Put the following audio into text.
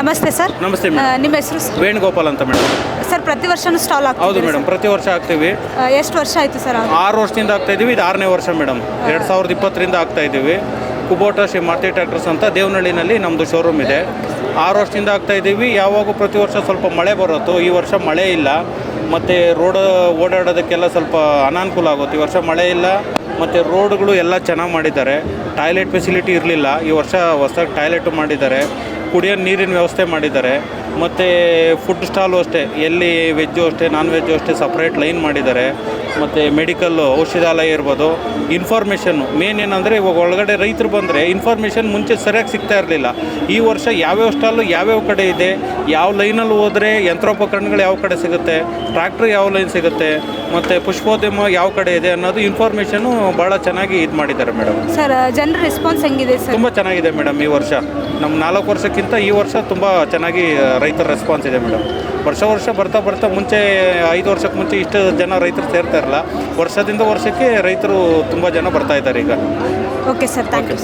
ನಮಸ್ತೆ ಸರ್. ನಮಸ್ತೆ ಮೇಡಮ್. ನಿಮ್ಮ ಹೆಸರು ಸರ್? ವೇಣುಗೋಪಾಲ್ ಅಂತ ಮೇಡಮ್. ಸರ್ ಪ್ರತಿ ವರ್ಷನೂ ಸ್ಟಾಲ್ ಹೌದು ಆಗ್ತದೆ ಮೇಡಮ್ ಪ್ರತಿ ವರ್ಷ ಆಗ್ತೀವಿ. ಎಷ್ಟು ವರ್ಷ ಆಯಿತು ಸರ್ ಆರು ವರ್ಷದಿಂದ ಆಗ್ತಾ ಇದೀವಿ ಇದು ಆರನೇ ವರ್ಷ ಮೇಡಮ್. ಎರಡು ಸಾವಿರದ ಇಪ್ಪತ್ತರಿಂದ ಆಗ್ತಾ ಇದ್ದೀವಿ ಕುಬೋಟ ಶ್ರೀ ಮಾರುತಿ ಟ್ರ್ಯಾಕ್ಟರ್ಸ್ ಅಂತ ದೇವನಹಳ್ಳಿನಲ್ಲಿ ನಮ್ಮದು ಶೋರೂಮ್ ಇದೆ. ಆರು ವರ್ಷದಿಂದ ಆಗ್ತಾ ಇದ್ದೀವಿ ಯಾವಾಗ ಪ್ರತಿ ವರ್ಷ ಸ್ವಲ್ಪ ಮಳೆ ಬರುತ್ತೋ. ಈ ವರ್ಷ ಮಳೆ ಇಲ್ಲ. ಮತ್ತು ರೋಡ್ ಓಡಾಡೋದಕ್ಕೆಲ್ಲ ಸ್ವಲ್ಪ ಅನಾನುಕೂಲ ಆಗುತ್ತೆ. ಈ ವರ್ಷ ಮಳೆ ಇಲ್ಲ. ಮತ್ತು ರೋಡ್ಗಳು ಎಲ್ಲ ಚೆನ್ನಾಗಿ ಮಾಡಿದ್ದಾರೆ. ಟಾಯ್ಲೆಟ್ ಫೆಸಿಲಿಟಿ ಇರಲಿಲ್ಲ. ಈ ವರ್ಷ ಹೊಸದಾಗಿ ಟಾಯ್ಲೆಟು ಮಾಡಿದ್ದಾರೆ. ಕುಡಿಯೋ ನೀರಿನ ವ್ಯವಸ್ಥೆ ಮಾಡಿದ್ದಾರೆ. ಮತ್ತು ಫುಡ್ ಸ್ಟಾಲು ಅಷ್ಟೇ ಎಲ್ಲಿ ವೆಜ್ಜು ಅಷ್ಟೇ ನಾನ್ ವೆಜ್ಜು ಅಷ್ಟೇ ಸಪ್ರೇಟ್ ಲೈನ್ ಮಾಡಿದ್ದಾರೆ. ಮತ್ತು ಮೆಡಿಕಲ್ಲು ಔಷಧಾಲಯ ಇರ್ಬೋದು ಇನ್ಫಾರ್ಮೇಷನ್ನು ಮೇನ್ ಏನಂದರೆ ಇವಾಗ ಒಳಗಡೆ ರೈತರು ಬಂದರೆ ಇನ್ಫಾರ್ಮೇಷನ್ ಮುಂಚೆ ಸರಿಯಾಗಿ ಸಿಗ್ತಾ ಇರಲಿಲ್ಲ. ಈ ವರ್ಷ ಯಾವ್ಯಾವ ಸ್ಟಾಲು ಯಾವ್ಯಾವ ಕಡೆ ಇದೆ ಯಾವ ಲೈನಲ್ಲಿ ಹೋದರೆ ಯಂತ್ರೋಪಕರಣಗಳು ಯಾವ ಕಡೆ ಸಿಗುತ್ತೆ ಟ್ರ್ಯಾಕ್ಟ್ರ್ ಯಾವ ಲೈನ್ ಸಿಗುತ್ತೆ ಮತ್ತು ಪುಷ್ಪೋದ್ಯಮ ಯಾವ ಕಡೆ ಇದೆ ಅನ್ನೋದು ಇನ್ಫಾರ್ಮೇಷನ್ನು ಭಾಳ ಚೆನ್ನಾಗಿ ಇದು ಮಾಡಿದ್ದಾರೆ ಮೇಡಮ್ ಸರ್ ಜನರ ರೆಸ್ಪಾನ್ಸ್ ಹೆಂಗಿದೆ ಸರ್ ತುಂಬ ಚೆನ್ನಾಗಿದೆ ಮೇಡಮ್ ಈ ವರ್ಷ. ನಮ್ಮ ನಾಲ್ಕು ವರ್ಷಕ್ಕಿಂತ ಈ ವರ್ಷ ತುಂಬ ಚೆನ್ನಾಗಿ ರೈತರ ರೆಸ್ಪಾನ್ಸ್ ಇದೆ ಮೇಡಮ್. ವರ್ಷ ವರ್ಷ ಬರ್ತಾ ಬರ್ತಾ ಮುಂಚೆ ಐದು ವರ್ಷಕ್ಕೆ ಮುಂಚೆ ಇಷ್ಟು ಜನ ರೈತರು ಸೇರ್ತಾ ಇರಲ್ಲ ವರ್ಷದಿಂದ ವರ್ಷಕ್ಕೆ ರೈತರು ತುಂಬ ಜನ ಬರ್ತಾ ಇದ್ದಾರೆ ಈಗ. Okay sir thank you